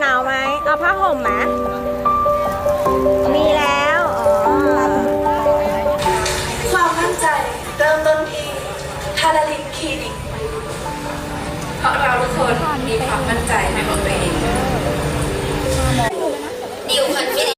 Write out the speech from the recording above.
หนาวไหมเอาผ้าห่มไหมมีแล้วความมั่นใจเริ่มต้นที่ทาราลินคลินิกเพราะเราทุกคนมีความมั่นใจในตัวเอง